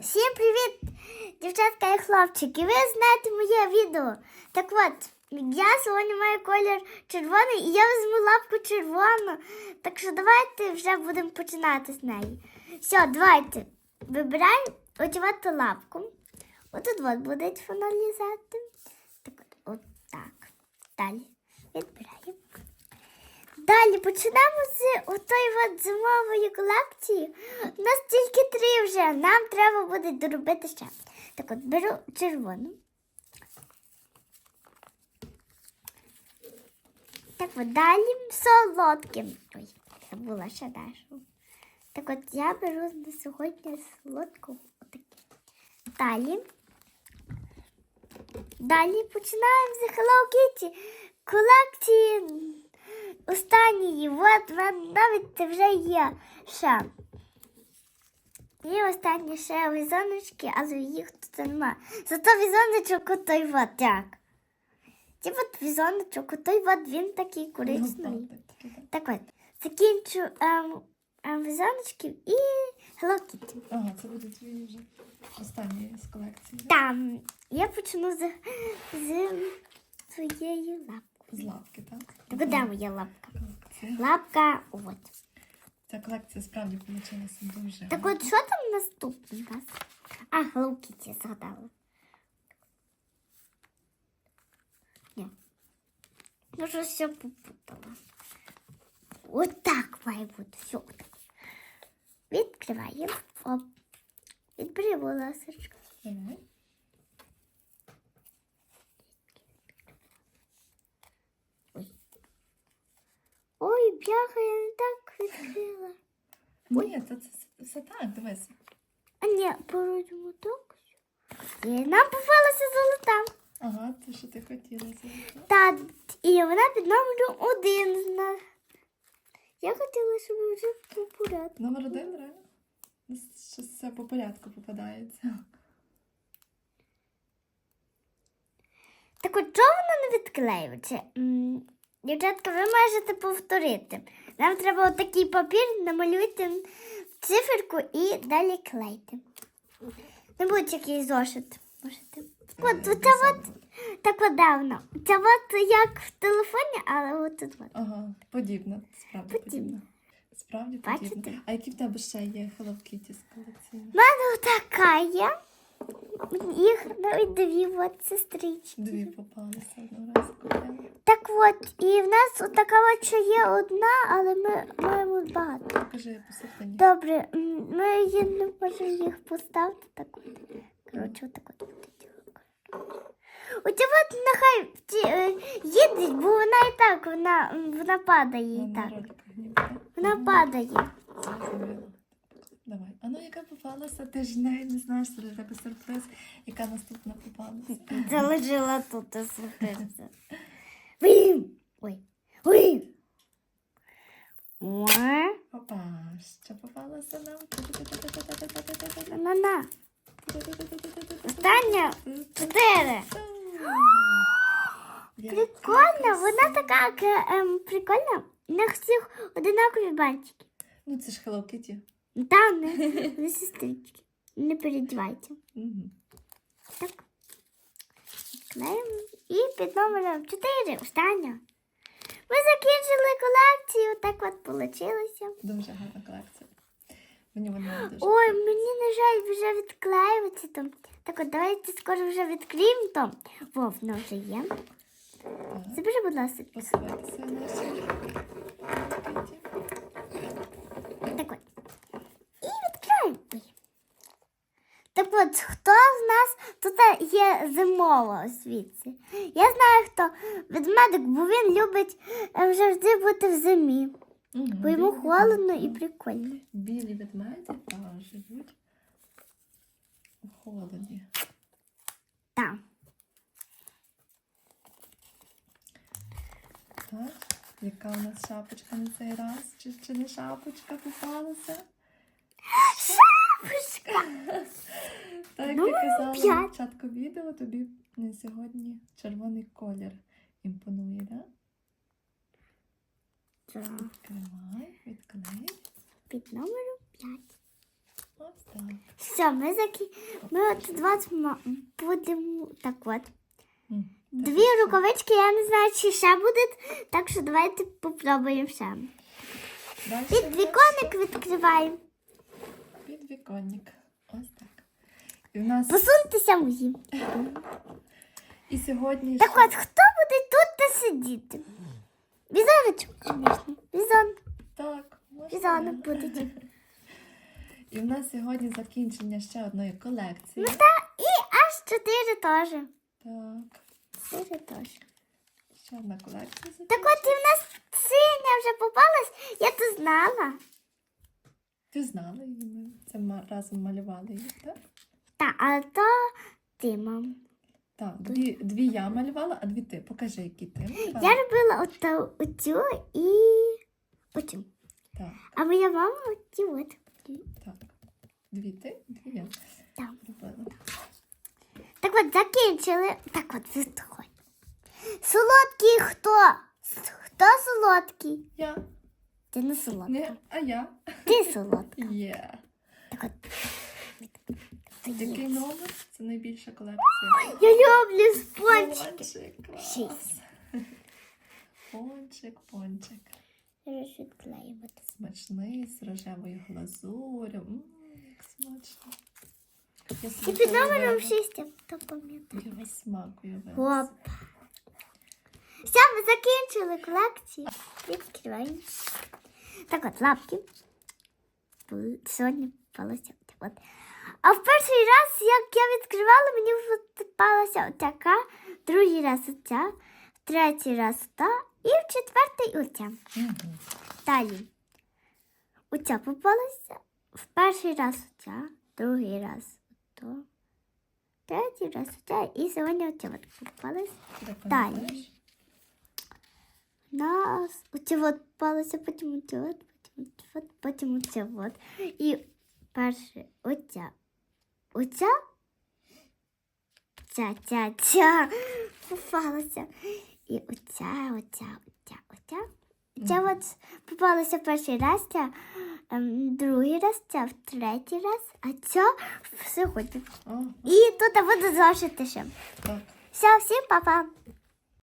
Всім привіт, дівчатка і хлопчики. Ви знаєте моє відео. Так от, я сьогодні маю колір червоний і я візьму лапку червону. Так що давайте вже будемо починати з неї. Все, давайте. Вибираємо одягати лапку. Отут от буде вона лізати. Так от, от так. Далі. Відбираємо. Далі почнемо з отої от зимової колекції. У нас вже. Нам треба буде доробити ще. Так от беру червону. Так от далі солодким. Ой, забула ще нашу. Так от я беру на сьогодні солодку. Далі. Далі починаємо з Hello Kitty колекції останньої. От навіть вже є ще. І останні ще візоночки, але їх тут нема. Зато візоночок отой от як. Ті от візоночок, отой от він такий коричневий. Так от, закінчу ем, ем, візоночків і Kitty. Ага, це буде твій вже останній з колекції. Там я почну з, з своєї лапки. З лапки, так? Так, де моя лапка? Колекція. Лапка, от. Ця колекція справді вийшла дуже. Так от що там наступне у нас? А, Hello Kitty згадала. Ні. Ну, що все попутала. От так має бути. Все. Відкриваємо. Оп. Відбери, будь ласочка. Давай. Ой, бляха, я не так відкрила. Ні, це, це, це все так, дивись. А ні, породимо так. І нам попалася золота. Ага, це що ти хотіла зробити. Та, і вона під номером один. Я хотіла, щоб вже по порядку. Номер один, реально? Ну, Щось все по порядку попадається. Так от чого воно не відклеюється? Дівчатка, ви можете повторити. Нам треба отакий папір, намалюйте циферку і далі клейте. Не будь-який зошит. Можете. От, оце от, так от давно. Це от як в телефоні, але от тут от. Ага, подібно, справді Подібно. подібно. Справді Бачите? подібно. А які в тебе ще є Hello Kitty з колекції? У мене така є. Їх навіть дві от сестрички. Дві попалися одного разу от, і в нас от така от ще є одна, але ми маємо багато. Покажи посередині. Добре, ми її не можемо їх поставити так от. Коротше, отак от. Оця от нехай е, бо вона і так, вона, вона падає і так. Вона падає. Давай. А ну, яка попалася? Ти ж не, не знаєш, це для тебе сюрприз, яка наступна попалася. Заложила тут сухарця. Ой. Ой. Ой. Опа, що попалося нам? На-на. Остання чотири. Прикольно, вона така ем, прикольна. На всіх одинакові бантики. Ну, це ж Hello Kitty. Там не, не сестрички. Не передівайте. Так. Клеїмо. Під номером 4 остання. Ми закінчили колекцію. Так от вийшло. Дуже гарна колекція. Мені вона дуже. Ой, мені, на жаль, вже відклеюється там. Так от давайте скоро вже відкриємо то. Вов, воно вже є. Забери, будь ласка. Посвитися наші Так от. І відкриваємо. Ой. Так от, хто нас тут є зимова звідси? Я знаю, хто ведмедик, бо він любить е, завжди бути в зимі. Мгм. Бо йому Білі холодно і прикольно. Білі ведмеді та живуть у холоді. Так. Так, яка у нас шапочка на цей раз? Чи, чи не шапочка попалася? Шапочка! Як Ну, я казала на початку відео, тобі на сьогодні червоний колір імпонує, так? Так. Відкривай, відклей. Під номером 5. Ось так. Все, ми закі... Ми от ма- будемо так от. Дві рукавички, я не знаю, чи ще буде, так що давайте попробуємо ще. Далі Підвіконник відкриваємо. підвіконник. Ось так. І в нас Посуньтеся мої. і сьогодні Так от, хто буде тут та сидіти? Візоночок, звісно. Візон. так, можна. Буде. І в нас сьогодні закінчення ще одної колекції. Ну та і аж чотири теж. Так, Чотири теж. ще одна колекція. Так от і в нас синя вже попалась, я то знала. Ти знала її? Це разом малювали її, так? Та, а то ти, мам. Так, дві, дві я малювала, а дві ти. Покажи, які ти малювала. Я робила оту, оцю і оцю. Так, А моя мама оці от. так. Дві ти, дві я Так. робила. Так от закінчили. Так от відходь. Солодкий хто? Хто солодкий? Я. Ти не солодкий. Не, а я. Ти солодка. Є. Так от. Який номер? Це найбільша колекція. Я люблю спончики. Пончик. Шість. Пончик, пончик. Смачний, з рожевою глазурю. Як смачно. І під номером уявила. 6, я то пам'ятаю. Я весь смак уявила. Хоп. Все, ми закінчили колекцію. Відкриваємо. Так от, лапки. Сьогодні попалася от. А в перший раз, як я відкривала, мені попалася отака, другий раз оця, в третій раз та, і в четвертий оця. Далі. Оця попалася. В перший раз оця, другий раз ото, третій раз оця, і сьогодні оця от попалась. Далі. Нас оця от попалася, потім оця от, потім оця от, потім оця от. І перше оця, оця, ця, ця, ця попалася. І оця, оця, оця, оця. Ця от попалася перший раз, ця ем, другий раз, ця в третій раз, а ця все. Ага, І тут буде зошити ще. Все, всім па-па.